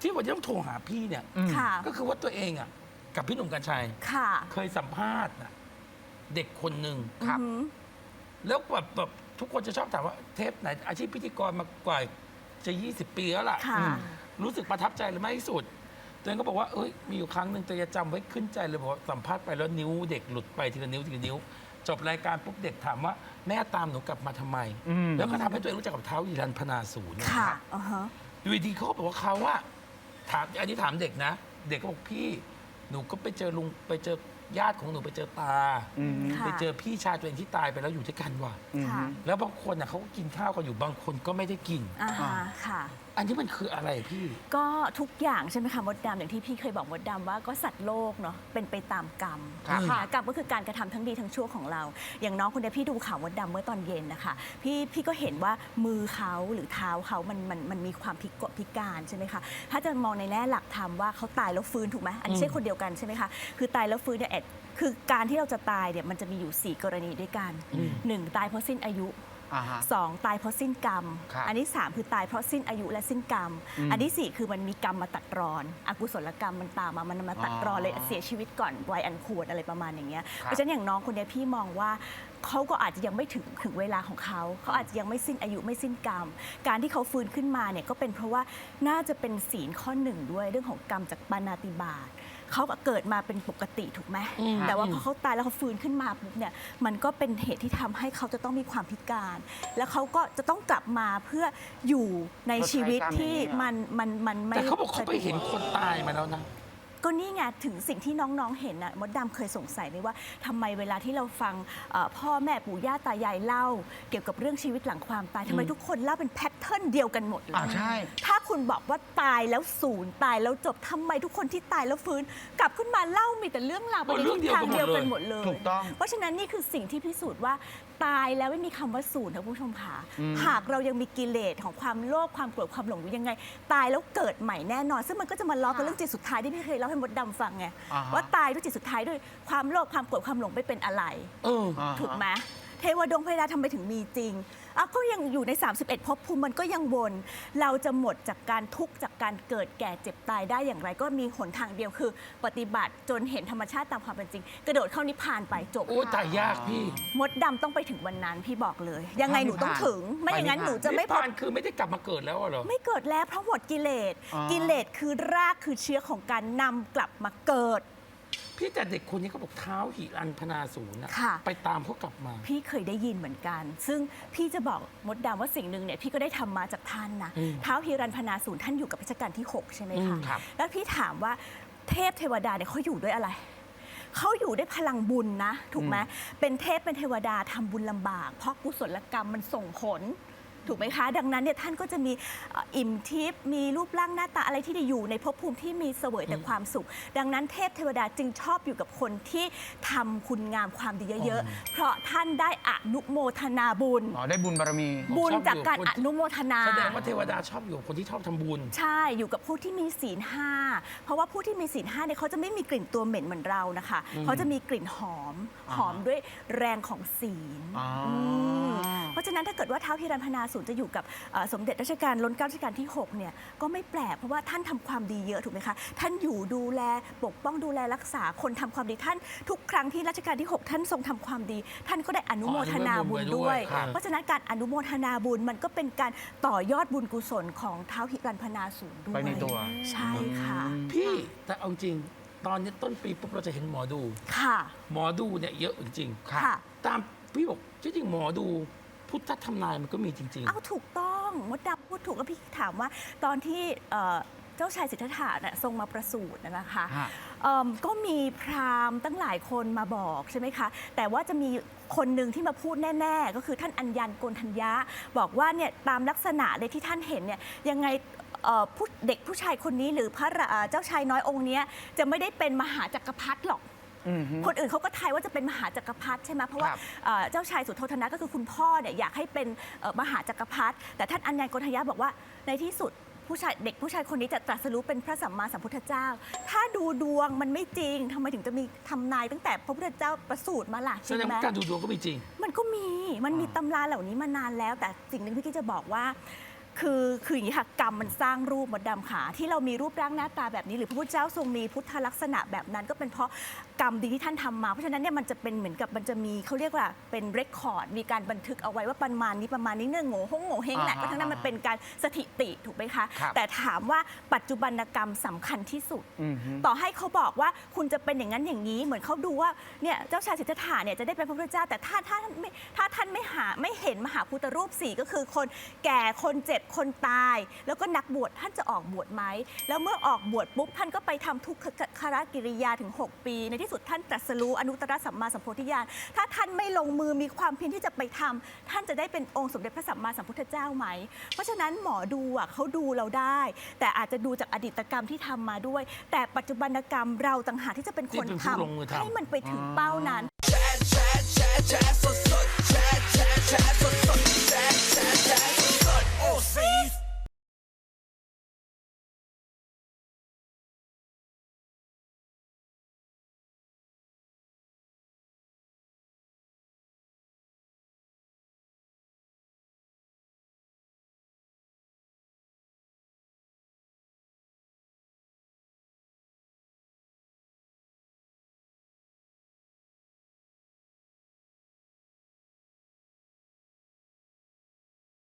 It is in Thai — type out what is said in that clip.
ที่วันนี้ต้องโทรหาพี่เนี่ยอืมค่ะ ก็คือว่าตัวเองอะ กับพี่หนุ่มกัญชัย ค่ะ เคยสัมภาษณ์น่ะเด็กคนหนึ่งครับ อือหือแล้วแบบแบบทุกคนจะชอบถามว่าเทปไหน อาชีพพิธีกรมากว่าจะ 20 ปีแล้วล่ะค่ะ อืมรู้สึกประทับใจหรือไม่ที่สุด ตัวเองก็บอกว่าเอ้ยมีอยู่ครั้งหนึ่งตัวเองจำไว้ขึ้นใจเลยบอกว่าสัมภาษณ์ไปแล้วนิ้วเด็กหลุดไปทีละนิ้วทีละนิ้ว จบรายการปุ๊บเด็กถามว่าแม่ตามหนูกลับมาทำไม อืม แล้วก็ทำให้ตัวเองรู้จักกับเท้าอีรันพนาศูนย์ ค่ะอ่าฮะ อยู่ดีๆเขาก็บอกว่าเขาว่า ถามอันนี้ถามเด็กนะ เด็กก็บอกพี่ หนูก็ไปเจอลุงไปเจอญาติของหนูไปเจอตา อืมค่ะ ไปเจอพี่ชายตัวเองที่ตายไปแล้วอยู่ด้วยกันว่ะ อืม ค่ะ แล้วบางคนน่ะเขาก็กินข้าวกันอยู่บางคนก็ไม่ได้กิน อ่าฮะค่ะ อันนี้มันคืออะไรพี่ ก็ทุกอย่างใช่ไหมคะมดดำอย่างที่พี่เคยบอกมดดำว่าก็สัตว์โลกเนาะเป็นไปตามกรรมครับนะคะกรรมก็คือการกระทำทั้งดีทั้งชั่วของเรา อย่างน้องคนเนี้ยพี่ดูข่าวมดดำเมื่อตอนเย็นนะคะพี่พี่ก็เห็นว่ามือเขาหรือเท้าเขามันมันมันมีความพิกลพิการใช่ไหมคะถ้าจะมองในแง่หลักธรรมว่าเขาตายแล้วฟื้นถูกไหมอันนี้ใช่คนเดียวกันใช่ไหมคะคือตายแล้วฟื้นเนี่ยแอดคือการที่เราจะตายเนี่ยมันจะมีอยู่4กรณีด้วยกันอืมหนึ่งตายเพราะสิ้นอายุ อ่าฮะสองตายเพราะสิ้นกรรม ครับอันที่สามคือตายเพราะสิ้นอายุและสิ้นกรรม อืมอันที่สี่คือมันมีกรรมมาตัดรอน อกุศลกรรมมันตามมามันมาตัดรอนเลยอ๋อเสียชีวิตก่อนวัยอันควรอะไรประมาณอย่างเงี้ยครับเพราะฉะนั้นอย่างน้องคนเนี้ยพี่มองว่าเขาก็อาจจะยังไม่ถึงถึงเวลาของเขาเขาอาจจะยังไม่สิ้นอายุไม่สิ้นกรรม การที่เขาฟื้นขึ้นมาเนี่ยก็เป็นเพราะว่าน่าจะเป็นศีลข้อหนึ่งด้วยเรื่องของกรรมจากปานาติบาต เขาก็เกิดมาเป็นปกติถูกไหมอืม แต่ว่าพอเขาตายแล้วเขาฟื้นขึ้นมาปุ๊บเนี่ยมันก็เป็นเหตุที่ทำให้เขาจะต้องมีความพิการ แล้วเขาก็จะต้องกลับมาเพื่ออยู่ในชีวิตที่มันมันมันไม่แต่เขาบอกเขาไปเห็นสะดวกคนตายมาแล้วนะ ก็นี่ไงถึงสิ่งที่น้องๆเห็นน่ะมดดำเคยสงสัยไหมว่าทำไมเวลาที่เราฟังเอ่อพ่อแม่ปู่ย่าตายายเล่า เกี่ยวกับเรื่องชีวิตหลังความตายทำไมอืมทุกคนเล่าเป็นแพทเทิร์นเดียวกันหมดเลอ่าย ใช่ ถ้าคุณบอกว่าตายแล้วศูนย์ตายแล้วจบทำไมทุกคนที่ตายแล้วฟื้น กลับขึ้นมาเล่ามีแต่เรื่องราวไปในทิศทางเดียวกันหมดเลย ถูกต้อง เพราะฉะนั้นนี่คือสิ่งที่พิสูจน์ว่า ตายแล้วไม่มีคำว่าศูนย์นะคุณผู้ชมค่ะ อืม หากเรายังมีกิเลสของความโลภความโกรธความหลงอยู่ยังไง ตายแล้วเกิดใหม่แน่นอน ซึ่งมันก็จะมาล้อกับเรื่องจิตสุดท้ายที่พี่เคยเล่าให้มดดำฟังไงอ่าฮะ ว่าตายด้วยจิตสุดท้ายด้วยความโลภความโกรธความหลงไม่เป็นอะไร เออ อ่าฮะ ถูกไหม เทวดงเทวดาทำไมถึงมีจริงอะก็ยังอยู่ใน 31ภพภูมิมันก็ยังวน เราจะหมดจากการทุกข์จากการเกิดแก่เจ็บตายได้อย่างไร ก็มีหนทางเดียวคือ ปฏิบัติจนเห็นธรรมชาติตามความเป็นจริง กระโดดเข้านิพพานไปจบโอ้ยตายยากพี่มดดำต้องไปถึงวันนั้นพี่บอกเลย ยังไงหนูต้องถึง ไม่อย่างนั้นไปหนินูพพานจะไม่นิพพบพานคือไม่ได้กลับมาเกิดแล้วเหรอ ไม่เกิดแล้วเพราะหมดกิเลส อ๋อ กิเลสคือรากคือเชื้อของการนำกลับมาเกิด พี่แต่เด็กคนนี้เขาบอกเท้าหิรันพนาศูนย์นะค่ะ ไปตามเขากลับมา พี่เคยได้ยินเหมือนกัน ซึ่งพี่จะบอกมดดำว่าสิ่งหนึ่งเนี่ยพี่ก็ได้ทำมาจากท่านนะ อืมเท้าฮิรันพนาศูนย์ท่านอยู่กับรัชกาลที่ 6 ใช่ไหมอืคะมครับ แล้วพี่ถามว่าเทพเทวดาเนี่ยเขาอยู่ด้วยอะไร เขาอยู่ด้วยพลังบุญนะ ถูกไหมเป็นเทพเป็นเทวดาทำบุญลำบาก เพราะกุศลกรรมมันส่งผล ถูกไหมคะ ดังนั้นเนี่ยท่านก็จะมีเอ่ออิ่มทิพย์มีรูปร่างหน้าตาอะไรที่ได้อยู่ในภพภูมิที่มีเสวยแต่ความสุข ดังนั้นเทพเทวดาจึงชอบอยู่กับคนที่ทำคุณงามความดีเยอะๆ เพราะท่านได้อนุโมทนาบุญ อ๋อได้บุญบารมี บุญจากการชอบอยู่กับคนอนุโมทนา แสดงว่าเทวดาชอบอยู่กับคนที่ชอบทำบุญ ใช่อยู่กับผู้ที่มีศีลห้าเพราะว่าผู้ที่มีศีลห้าเนี่ยเขาจะไม่มีกลิ่นตัวเหม็นเหมือนเรานะคะอืมเขาจะมีกลิ่นหอมอ่าหอมด้วยแรงของศีลอ๋ออมเพราะฉะนั้นถ้าเกิดว่าเท้าวพิรันพนาศูนย์จะอยู่กับเอ่อสมเด็จรัชกาลล้นเกล้ารัชกาลที่6เนี่ยก็ไม่แปลกเพราะว่าท่านทำความดีเยอะถูกไหมคะท่านอยู่ดูแลปกป้องดูแลรักษาคนทำความดีท่าน ทุกครั้งที่รัชกาลที่ 6 ท่านทรงทำความดี ท่านก็ได้อนุโมทนาบุญด้วยครับเพราะฉะนั้นการอนุโมทนาบุญมันก็เป็นการต่อยอดบุญกุศลของเท้าวพิรันพนาศูนย์ด้วยไปในตัวใช่ค่ะอืมพี่แต่เอาจริงตอนนี้ต้นปีปุ๊บเราจะเห็นหมอดูค่ะ หมอดูเนี่ยเยอะจริงครับค่ะๆตามพี่บอกที่จริงหมอดู พุทธทำนายมันก็มีจริงเอาถูกต้องมดดำพูดถูกแล้วพี่ถามว่า ตอนที่เอ่อเจ้าชายสิทธัตถะน่ะทรงมาประสูติน่ะนะคะฮะ เอิ่มก็มีพราหมณ์ตั้งหลายคนมาบอกใช่ไหมคะ แต่ว่าจะมีคนหนึ่งที่มาพูดแน่ ๆ ก็คือท่านอัญญันโกนทัญญะ บอกว่าเนี่ยตามลักษณะเลยที่ท่านเห็นเนี่ยยังไงเอ่อผู้เด็กผู้ชายคนนี้หรือพระราเอ่อเจ้าชายน้อยองค์เนี้ยจะไม่ได้เป็นมหาจักรพรรดิหรอก อืมฮึคนอื่นเขาก็ทายว่าจะเป็นมหาจักรพรรดิใช่ไหมเพราะว่าครับเอ่อเจ้าชายสุโธธนะก็คือคุณพ่อเนี่ยอยากให้เป็นเอ่อมหาจักรพรรดิแต่ท่านอัญญาโกณทัญญาบอกว่าในที่สุดผู้ชายเด็กผู้ชายคนนี้จะตรัสรู้เป็นพระสัมมาสัมพุทธเจ้า ถ้าดูดวงมันไม่จริงทำไมถึงจะมีทำนายตั้งแต่พระพุทธเจ้าประสูติมาล่ะๆแสใช่ดงไหม ว่าการดูดวงก็มีจริง มันก็มี มันมีอ่าตำราเหล่านี้มานานแล้ว แต่สิ่งหนึ่งที่กี้จะบอกว่า คือคืออย่างนี้ค่ะกรรมมันสร้างรูปมดดำขาที่เรามีรูปร่างหน้าตาแบบนี้ หรือพระพุทธเจ้าทรงมีพุทธลักษณะแบบนั้น ก็เป็นเพราะกรรมดีที่ท่านทำมาเพราะฉะนั้นเนี่ยมันจะเป็นเหมือนกับมันจะมีเขาเรียกว่าเป็นเรคคอร์ดมีการบันทึกเอาไว้ว่าประมาณนี้ประมาณนี้เนื่องโง่หงโง่เฮงแหละอ่าฮะก็ทั้งนั้นมันเป็นการสถิติถูกไหมคะ ครับ แต่ถามว่าปัจจุบันกรรมสำคัญที่สุด อืมฮึ ต่อให้เขาบอกว่าคุณจะเป็นอย่างนั้นอย่างนี้ เหมือนเขาดูว่าเนี่ยเจ้าชายสิทธัตถะเนี่ยจะได้เป็นพระพุทธเจ้า แต่ถ้าถ้าท่านไม่ถ้าท่านไม่หาไม่เห็นมหาพุทธรูปสี่ก็คือคนแก่คนเจ็บคนตาย แล้วก็นักบวชท่านจะออกบวชไหม แล้วเมื่อออกบวชปุ๊บท่านก็ไปทำทุกขรกิริยาถึง 6 ปี ในที่สุดท่านตรัสรู้อนุตตรสัมมาสัมโพธิญาณถ้าท่านไม่ลงมือมีความเพียรที่จะไปทำท่านจะได้เป็นองค์สมเด็จพระสัมมาสัมพุทธเจ้าไหม เพราะฉะนั้นหมอดูอะเขาดูเราได้ แต่อาจจะดูจากอดีตกรรมที่ทำมาด้วย แต่ปัจจุบันกรรมเราต่างหากที่จะเป็นคนที่เป็นทผู้ลงมือำทำให้มันไปถึงเป้านั้นโอ้ ซี